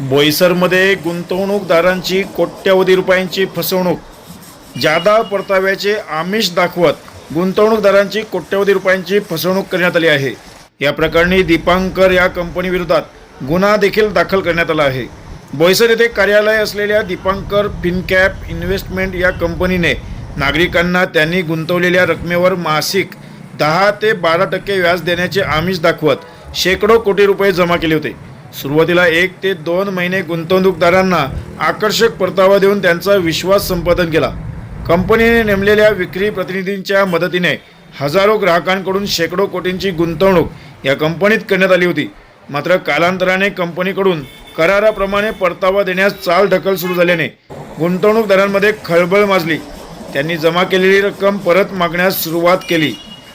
बोईसरमध्ये गुंतवणूकदारांची कोट्यवधी रुपयांची फसवणूक जादा परताव्याचे आमिष दाखवत गुंतवणूकदारांची कोट्यवधी रुपयांची फसवणूक करण्यात आली आहे. या प्रकरणी दीपांकर या कंपनीविरोधात गुन्हा देखील दाखल करण्यात आला आहे. बोईसर येथे कार्यालय असलेल्या दीपांकर फिनकॅप इन्व्हेस्टमेंट या कंपनीने नागरिकांना त्यांनी गुंतवलेल्या रकमेवर मासिक दहा ते बारा टक्के व्याज देण्याचे आमिष दाखवत शेकडो कोटी रुपये जमा केले होते. सुरुवातीला एक ते दोन महिने गुंतवणूकदारांना आकर्षक परतावा देऊन त्यांचा विश्वास संपादन केला. कंपनीने नेमलेल्या विक्री प्रतिनिधींच्या मदतीने हजारो ग्राहकांकडून शेकडो कोटींची गुंतवणूक या कंपनीत करण्यात आली होती. मात्र कालांतराने कंपनीकडून कराराप्रमाणे परतावा देण्यास चाल ढकल सुरू झाल्याने गुंतवणूकदारांमध्ये खळबळ माजली. त्यांनी जमा केलेली रक्कम परत मागण्यास सुरुवात केली.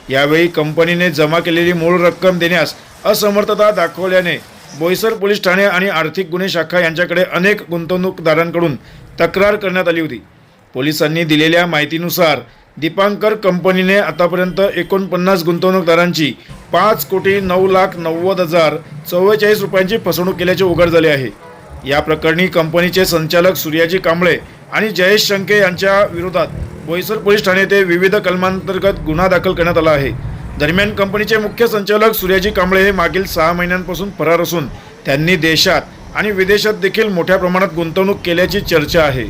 यावेळी कंपनीने जमा केलेली मूळ रक्कम देण्यास असमर्थता दाखवल्याने बोईसर पोलीस ठाणे आणि आर्थिक गुन्हे शाखा यांच्याकडे अनेक गुंतवणूकदारांकडून तक्रार करण्यात आली होती. पोलिसांनी दिलेल्या माहितीनुसार दीपांकर कंपनीने आतापर्यंत एकोणपन्नास गुंतवणूकदारांची पाच कोटी नऊ लाख नव्वद हजार चव्वेचाळीस रुपयांची फसवणूक केल्याचे उघड झाले आहे. या प्रकरणी कंपनीचे संचालक सूर्याजी कांबळे आणि जयेश शंके यांच्या विरोधात बोईसर पोलीस ठाणे येथे विविध कलमांतर्गत गुन्हा दाखल करण्यात आला आहे. दरम्यान कंपनीचे मुख्य संचालक सूर्याजी कांबळे हे मागील सहा महिन्यांपासून फरार असून त्यांनी देशात आणि विदेशात देखील मोठ्या प्रमाणात गुंतवणूक केल्याची चर्चा आहे.